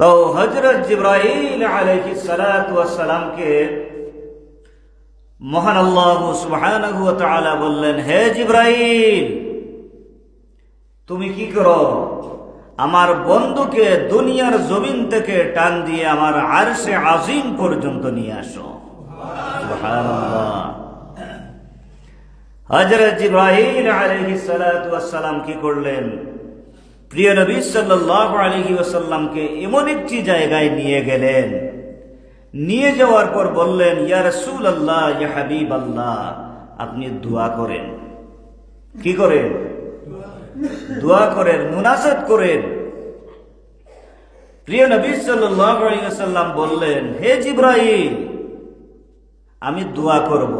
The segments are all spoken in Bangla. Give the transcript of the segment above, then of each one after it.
তো হজরত জিব্রাহিল আলহি সালামকে মহান আল্লাহ তাআলা বললেন, হে জিব্রাহিম তুমি কি করো? আমার বন্ধুকে দুনিয়ার জমিন থেকে টান দিয়ে আমার আরশে আজিম পর্যন্ত নিয়ে আসো। হজরত জিব্রাহিল আলহি সালাম কি করলেন? প্রিয় নবী সাল্লাহ আলহি ওসাল্লামকে এমন একটি জায়গায় নিয়ে গেলেন। নিয়ে যাওয়ার পর বললেন, ইয়া রসুল আল্লাহ ইয়া হাবিব আল্লাহ আপনি দোয়া করেন। কি করেন? দোয়া করেন মুনাসাত করেন। প্রিয় নবী সাল্লাহ আলী ওসাল্লাম বললেন, হে জিব্রাহিম আমি দোয়া করব।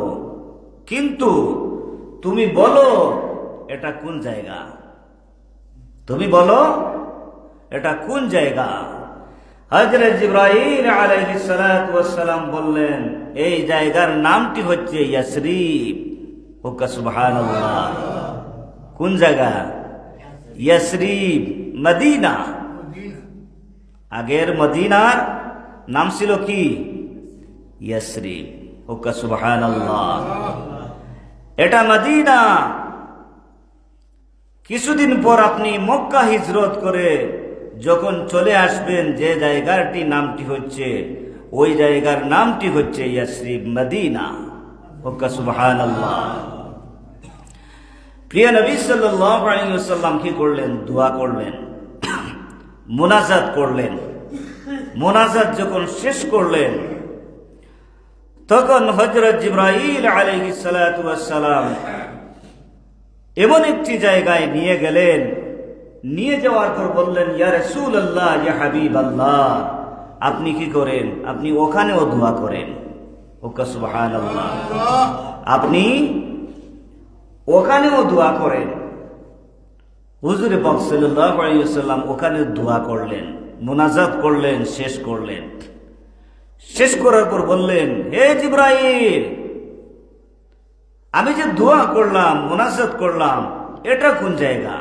কিন্তু তুমি বলো, এটা কোন জায়গা? তুমি বলো, এটা কোন জায়গা? হজরত জিব্রাহিম আলাইসালাম বললেন, এই জায়গার নামটি হচ্ছে ইয়াসরিফ হুকা সুবহানাল্লাহ। কোন জায়গা? ইয়াসরিফ মদিনা। আগের মদিনার নাম ছিল কি? ইয়াসরিফ হুকা সুবহানাল্লাহ। এটা মদিনা। কিছুদিন পর আপনি মক্কা হিজরত করে যখন চলে আসবেন, যে জায়গাটি নামটি হচ্ছে, ওই জায়গার নামটি হচ্ছে ইয়াসরিফ মদিনা। হুকা সুবহানাল্লাহ। প্রিয় নবী ওয়াসাল্লাম কি করলেন? দোয়া করলেন, মোনাজাত করলেন। মোনাজাত যখন শেষ করলেন, তখন হজরত জিব্রাইল আলহি সালাম এমন একটি জায়গায় নিয়ে গেলেন। নিয়ে যাওয়ার পর বললেন, ইয়া রসুল আল্লাহ ইয়া হাবিব আল্লাহ আপনি কি করেন? আপনি ওখানেও দোয়া করেন। আপনি ওখানেও দোয়া করেন। হুজুরে পাক সাল্লাল্লাহু ওখানে দোয়া করলেন, মোনাজাত করলেন, শেষ করলেন। শেষ করার পর বললেন, হে জিব্রাইল আমি যে দোয়া করলাম, মোনাজাত করলাম, এটা কোন জায়গা?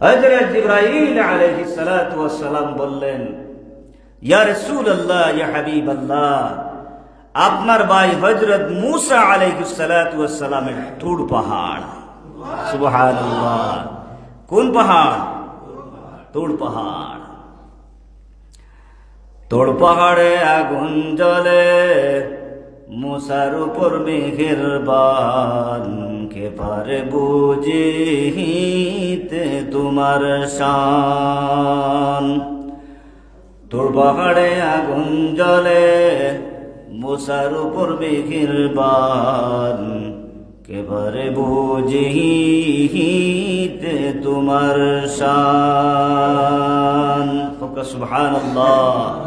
হযরত জিব্রাইল আলাইহিস সালাতু সালাম বললেন, ইয়া রাসূলুল্লাহ, ইয়া হাবিবাল্লাহ, আপনার ভাই হযরত মূসা আলাইহিস সালাতু সালামের তুর পাহাড়। সুবহানাল্লাহ। কোন পাহাড়? তুর পাহাড়। তোর পাহাড়ে আগুন জ্বলে মুসার উপর মেঘের বান কে পারে বুঝিতে তোমার শান। তোর পাহাড়ে আগুন জ্বলে, মুসার উপর মেঘের বান কে পারে বুঝিতে তোমার শান। সুবহানাল্লাহ।